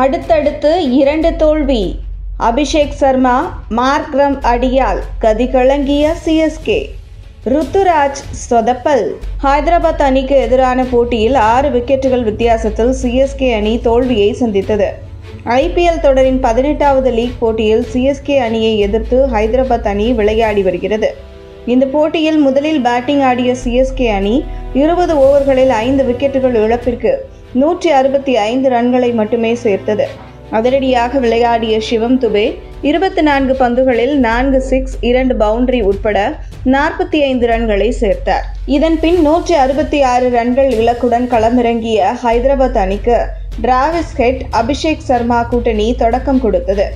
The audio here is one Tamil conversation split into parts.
அடுத்தடுத்து இரண்டு தோல்வி. அபிஷேக் சர்மா மார்க்ரம் அடியால் கதி கலங்கிய சிஎஸ்கே ருத்துராஜ் சொதப்பல். ஹைதராபாத் அணிக்கு எதிரான போட்டியில் ஆறு விக்கெட்டுகள் வித்தியாசத்தில் சிஎஸ்கே அணி தோல்வியை சந்தித்தது. ஐபிஎல் தொடரின் பதினெட்டாவது லீக் போட்டியில் சிஎஸ்கே அணியை எதிர்த்து ஹைதராபாத் அணி விளையாடி வருகிறது. இந்த போட்டியில் முதலில் பேட்டிங் ஆடிய சிஎஸ்கே அணி இருபது ஓவர்களில் ஐந்து விக்கெட்டுகள் இழப்பிற்கு நூற்றி அறுபத்தி ஐந்து ரன்களை மட்டுமே சேர்த்தது. அதிரடியாக விளையாடிய சிவம் துபே இருபத்தி நான்கு பந்துகளில் நான்கு சிக்ஸ் இரண்டு பவுண்டரி உட்பட நாற்பத்தி ஐந்து ரன்களை சேர்த்தார். இதன் பின் நூற்றி அறுபத்தி ஆறு ரன்கள் இலக்குடன் களமிறங்கிய ஹைதராபாத் அணிக்கு டிராவிஸ் ஹெட் அபிஷேக் சர்மா கூட்டணி தொடக்கம் கொடுத்தது.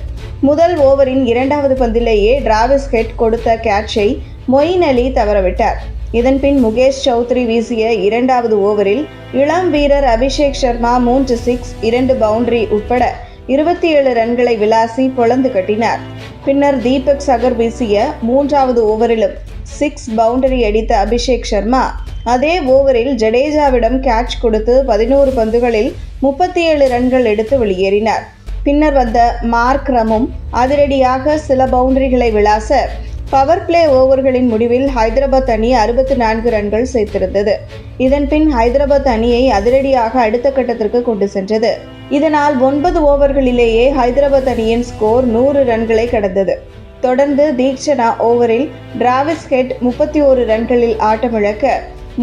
முதல் ஓவரின் இரண்டாவது பந்திலேயே டிராவிஸ் ஹெட் கொடுத்த கேட்சை மொயின் அலி தவறவிட்டார். இதன்பின் முகேஷ் சௌத்ரி வீசிய இரண்டாவது ஓவரில் இளம் வீரர் அபிஷேக் சர்மா மூன்று சிக்ஸ் இரண்டு பவுண்டரி உட்பட இருபத்தி ஏழு ரன்களை விளாசி பொளந்து கட்டினார். பின்னர் தீபக் சகர் வீசிய மூன்றாவது ஓவரிலும் சிக்ஸ் பவுண்டரி அடித்த அபிஷேக் சர்மா அதே ஓவரில் ஜடேஜாவிடம் கேட்ச் கொடுத்து பதினோரு பந்துகளில் முப்பத்தி ஏழு ரன்கள் எடுத்து வெளியேறினார். பின்னர் வந்த மார்க் ரமும் அதிரடியாக சில பவுண்டரிகளை விளாச பவர் பிளே ஓவர்களின் முடிவில் ஹைதராபாத் அணி அறுபத்தி நான்கு ரன்கள் சேர்த்திருந்தது. இதன்பின் ஹைதராபாத் அணியை அதிரடியாக அடுத்த கட்டத்திற்கு கொண்டு சென்றது. இதனால் ஒன்பது ஓவர்களிலேயே ஹைதராபாத் அணியின் ஸ்கோர் நூறு ரன்களை கடந்தது. தொடர்ந்து தீக்ஷனா ஓவரில் டிராவிஸ் ஹெட் முப்பத்தி ஓரு ரன்களில் ஆட்டமிழக்க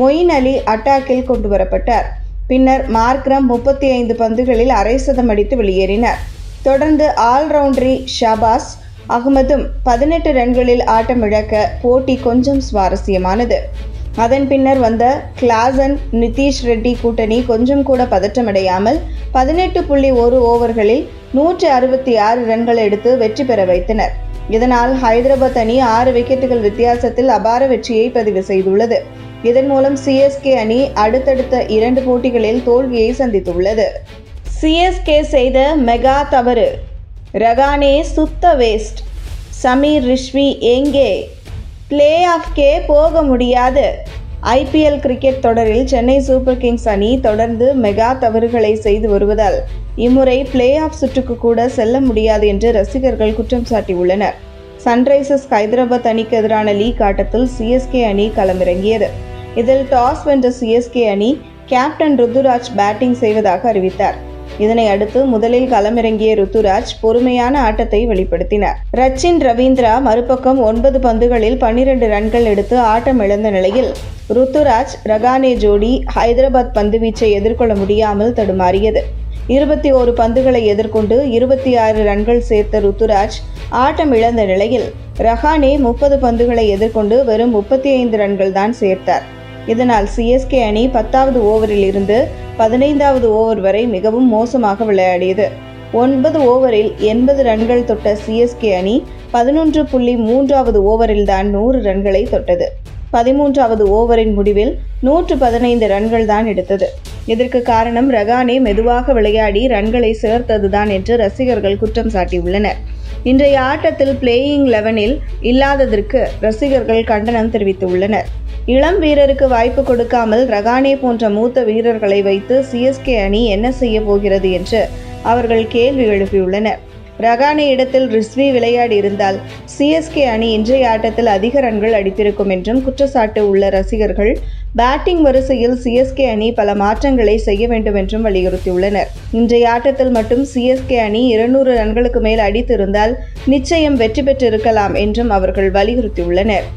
மொயின் அலி அட்டாக்கில் கொண்டு வரப்பட்டார். பின்னர் மார்க்ரம் முப்பத்தி ஐந்து பந்துகளில் அரை சதம் அடித்து வெளியேறினார். தொடர்ந்து ஆல்ரவுண்டரி ஷாபாஸ் அகமதும் பதினெட்டு ரன்களில் ஆட்டமிழக்க போட்டி கொஞ்சம் சுவாரஸ்யமானது. அதன் பின்னர் வந்த கிளாசன் நிதிஷ் ரெட்டி கூட்டணி கொஞ்சம் கூட பதற்றமடையாமல் பதினெட்டு புள்ளி ஒரு ஓவர்களில் நூற்றி அறுபத்தி ஆறு ரன்கள் எடுத்து வெற்றி பெற வைத்தனர். இதனால் ஹைதராபாத் அணி ஆறு விக்கெட்டுகள் வித்தியாசத்தில் அபார வெற்றியை பதிவு செய்துள்ளது. இதன் மூலம் சிஎஸ்கே அணி அடுத்தடுத்த இரண்டு போட்டிகளில் தோல்வியை சந்தித்துள்ளது. சிஎஸ்கே செய்த மெகா தவறு ரகானே சுத்த வேஸ்ட் சமீர் ரிஷ்வி எங்கே? பிளே ஆஃப்கே போக முடியாது. ஐபிஎல் கிரிக்கெட் தொடரில் சென்னை சூப்பர் கிங்ஸ் அணி தொடர்ந்து மெகா தவறுகளை செய்து வருவதால் இம்முறை பிளே ஆஃப் சுற்றுக்கு கூட செல்ல முடியாது என்று ரசிகர்கள் குற்றம் சாட்டியுள்ளனர். சன்ரைசர்ஸ் ஹைதராபாத் அணிக்கு எதிரான லீக் ஆட்டத்தில் சிஎஸ்கே அணி களமிறங்கியது. இதில் டாஸ் வென்ற சிஎஸ்கே அணி கேப்டன் ருத்துராஜ் பேட்டிங் செய்வதாக அறிவித்தார். இதனை அடுத்து முதலில் களமிறங்கிய ருத்துராஜ் பொறுமையான ஆட்டத்தை வெளிப்படுத்தினார் ரச்சின் ரவீந்திரா மறுபக்கம் ஒன்பது பந்துகளில் பன்னிரண்டு ரன்கள் எடுத்து ஆட்டம் இழந்த நிலையில் ருத்துராஜ் ரகானே ஜோடி ஹைதராபாத் பந்துவீச்சை எதிர்கொள்ள முடியாமல் தடுமாறியது. இருபத்தி ஓரு பந்துகளை எதிர்கொண்டு இருபத்தி ஆறு ரன்கள் சேர்த்த ருத்துராஜ் ஆட்டம் இழந்த நிலையில் ரஹானே முப்பது பந்துகளை எதிர்கொண்டு வெறும் முப்பத்தி ஐந்து ரன்கள் தான் சேர்த்தார். இதனால் சிஎஸ்கே அணி பத்தாவது ஓவரில் இருந்து பதினைந்தாவது ஓவர் வரை மிகவும் மோசமாக விளையாடியது. ஒன்பது ஓவரில் எண்பது ரன்கள் தொட்ட சிஎஸ்கே அணி பதினொன்று புள்ளி மூன்றாவது ஓவரில் தான் நூறு ரன்களை தொட்டது. பதிமூன்றாவது ஓவரின் முடிவில் நூற்று பதினைந்து ரன்கள் தான் எடுத்தது. இதற்கு காரணம் ரகானே மெதுவாக விளையாடி ரன்களை சேர்த்ததுதான் என்று ரசிகர்கள் குற்றம் சாட்டியுள்ளனர். இன்றைய ஆட்டத்தில் பிளேயிங் லெவனில் இல்லாததற்கு ரசிகர்கள் கண்டனம் தெரிவித்துள்ளனர். இளம் வீரருக்கு வாய்ப்பு கொடுக்காமல் ரகானே போன்ற மூத்த வீரர்களை வைத்து சிஎஸ்கே அணி என்ன செய்ய போகிறது என்று அவர்கள் கேள்வி எழுப்பியுள்ளனர். ரகானே இடத்தில் ரிஸ்வி விளையாடி இருந்தால் சிஎஸ்கே அணி இன்றைய ஆட்டத்தில் அதிக ரன்கள் அடித்திருக்கும் என்றும் குற்றச்சாட்டு உள்ள ரசிகர்கள் பேட்டிங் வரிசையில் சிஎஸ்கே அணி பல மாற்றங்களை செய்ய வேண்டும் என்றும் வலியுறுத்தியுள்ளனர். இன்றைய ஆட்டத்தில் மட்டும் சிஎஸ்கே அணி இருநூறு ரன்களுக்கு மேல் அடித்திருந்தால் நிச்சயம் வெற்றி பெற்றிருக்கலாம் என்றும் அவர்கள் வலியுறுத்தியுள்ளனர்.